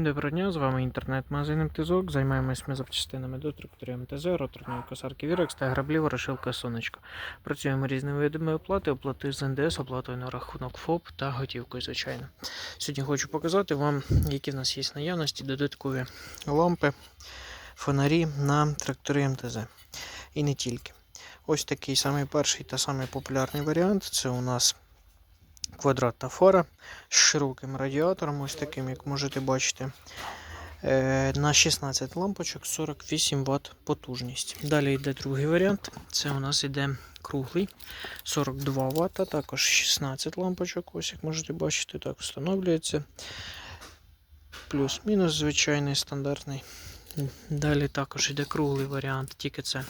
Доброго дня, з вами інтернет-магазин МТЗОК. Займаємось ми запчастинами до тракторів МТЗ, роторної косарки Вірекс та граблів ворошилка Сонечко. Працюємо різними видами оплати, оплати з НДС, оплатою на рахунок ФОП та готівкою, звичайно. Сьогодні хочу показати вам, які в нас є наявності додаткові лампи, фонарі на тракторі МТЗ. І не тільки. Ось такий самий перший та самий популярний варіант. Це у нас квадратна фара з широким радіатором, ось таким, як можете бачити. Е, На 16 лампочок 48 Вт потужність. Далі йде другий варіант. Це у нас йде круглий 42 Вт, також 16 лампочок, ось як можете бачити, так встановлюється. Плюс-мінус звичайний стандартний. Далі також йде круглий варіант, тільки це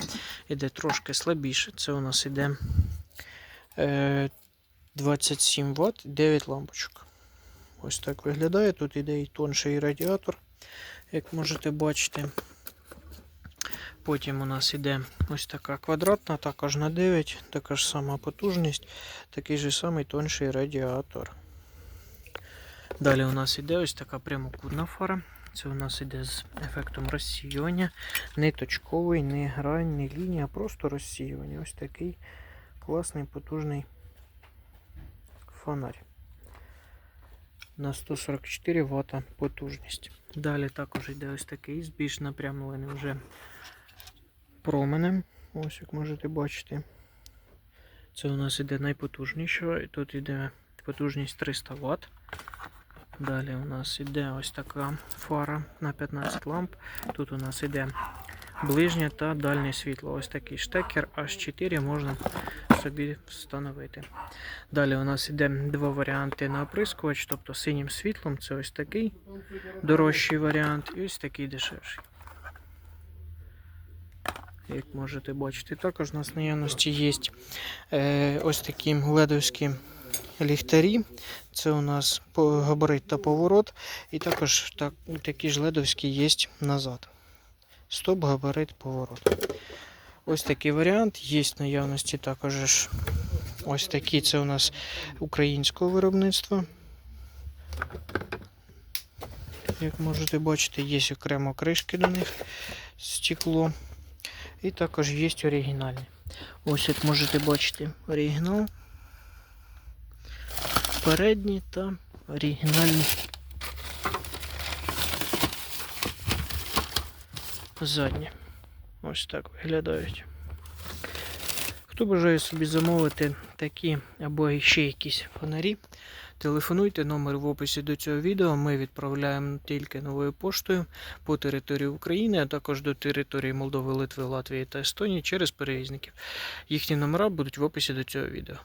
йде трошки слабіше. Це у нас йде е, 27 Вт, 9 лампочок. Ось так виглядає. Тут іде і тонший радіатор, як можете бачити. Потім у нас іде ось така квадратна, також на 9, така ж сама потужність, такий же самий тонший радіатор. Далі у нас іде ось така прямокутна фара. Це у нас іде з ефектом розсіювання. Не точковий, не грань, не лінія, просто розсіювання. Ось такий класний потужний фонарь. На 144 Вт потужність. Далі також йде ось такий з більш напрямленим вже променем. Ось як можете бачити. Це у нас іде найпотужніша. І тут йде потужність 300 Вт. Далі у нас іде ось така фара на 15 ламп. Тут у нас іде ближнє та дальнє світло. Ось такий штекер H4 можна собі встановити. Далі у нас іде два варіанти на оприскувач, тобто синім світлом це ось такий дорожчий варіант і ось такий дешевший. Як можете бачити, також у нас наявності є е, ось такі ледовські ліхтарі. Це у нас габарит та поворот. І також так, такі ж ледовські є назад. Стоп, габарит, поворот. Ось такий варіант. Є в наявності також ось такі. Це у нас українського виробництва. Як можете бачити, є окремо кришки до них стекло. І також є оригінальні. Ось як можете бачити, оригінал. Передні та оригінальні. Задні. Ось так виглядають. Хто бажає собі замовити такі або ще якісь фонарі, телефонуйте, номер в описі до цього відео. Ми відправляємо тільки новою поштою по території України, а також до території Молдови, Литви, Латвії та Естонії через перевізників. Їхні номера будуть в описі до цього відео.